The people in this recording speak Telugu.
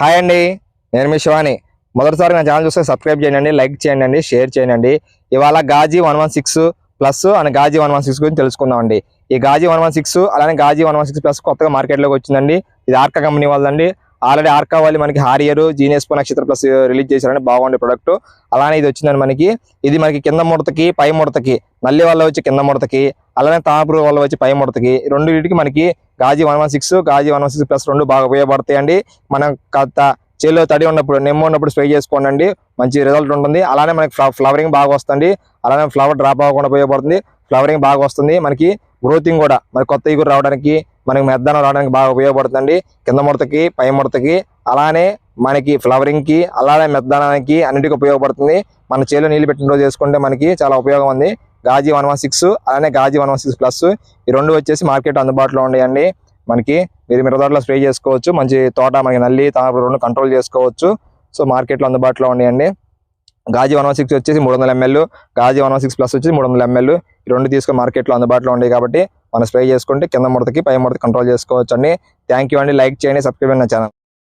హాయ్ అండి నేను మీ శివాని. మొదటిసారి నా ఛానల్ చూస్తే సబ్స్క్రైబ్ చేయండి లైక్ చేయండి షేర్ చేయండి. ఇవాళ Ghazi one one six plus and Ghazi one one six గురించి తెలుసుకుందాం అండి. ఈ గాజీ వన్ వన్ సిక్స్ అలానే Ghazi one one six plus కొత్తగా మార్కెట్లోకి వచ్చిందండి. ఇది ఆర్కా కంపెనీ వాళ్ళదండి. ఆల్రెడీ ఆర్కా వాళ్ళు మనకి హారియర్ జీనియస్ పో నక్షత్ర ప్లస్ రిలీజ్ చేశారని బాగుండే ప్రొడక్ట్. అలానే ఇది వచ్చిందండి మనకి. ఇది మనకి కింద ముడతకి పై ముడతకి నల్లి వాళ్ళు వచ్చి కింద ముడతకి అలానే తామపురు వల్ల వచ్చి పై ముడతకి రెండు వీటికి మనకి Ghazi one one six Ghazi one one six plus రెండు బాగా ఉపయోగపడతాయండి. మనం కాస్త చేలో తడి ఉన్నప్పుడు నిమ్మ ఉన్నప్పుడు స్ప్రే చేసుకోండి మంచి రిజల్ట్ ఉంటుంది. అలానే మనకి ఫ్లవరింగ్ బాగా వస్తుంది అలానే ఫ్లవర్ డ్రాప్ అవ్వకుండా ఉపయోగపడుతుంది. ఫ్లవరింగ్ బాగా వస్తుంది. మనకి గ్రోతింగ్ కూడా మరి కొత్త ఇగురు రావడానికి మనకి మెద్దనం రావడానికి బాగా ఉపయోగపడుతుంది కింద ముడతకి పై ముడతకి అలానే మనకి ఫ్లవరింగ్కి అలానే మెద్దనానికి అన్నిటికీ ఉపయోగపడుతుంది. మన చేలో నీళ్ళు పెట్టిన రోజు చేసుకుంటే మనకి చాలా ఉపయోగం ఉంది. గాజీ వన్ వన్ సిక్స్ అలానే Ghazi one one six plus. ఈ రెండు వచ్చేసి మార్కెట్ అందుబాటులో ఉన్నాయండి. మనకి మీరు మిరదాట్లో స్ప్రే చేసుకోవచ్చు. మంచి తోట మనకి నల్లి తామర రెండు కంట్రోల్ చేసుకోవచ్చు. సో మార్కెట్లో అందుబాటులో ఉన్నాయండి. గాజీ వన్ వన్ సిక్స్ వచ్చేసి మూడు వందల ML Ghazi one one six plus వచ్చేసి మూడు వందల ఎంఎల్. ఈ రెండు తీసుకొని మార్కెట్లో అందుబాటులో ఉన్నాయి కాబట్టి మనం స్ప్రే చేసుకుంటే కింద ముడతకి పై ముడత కంట్రోల్ చేసుకోవచ్చు అండి థ్యాంక్ యూ అండి. లైక్ చేయండి సబ్స్క్రైబ్ అయిన ఛానల్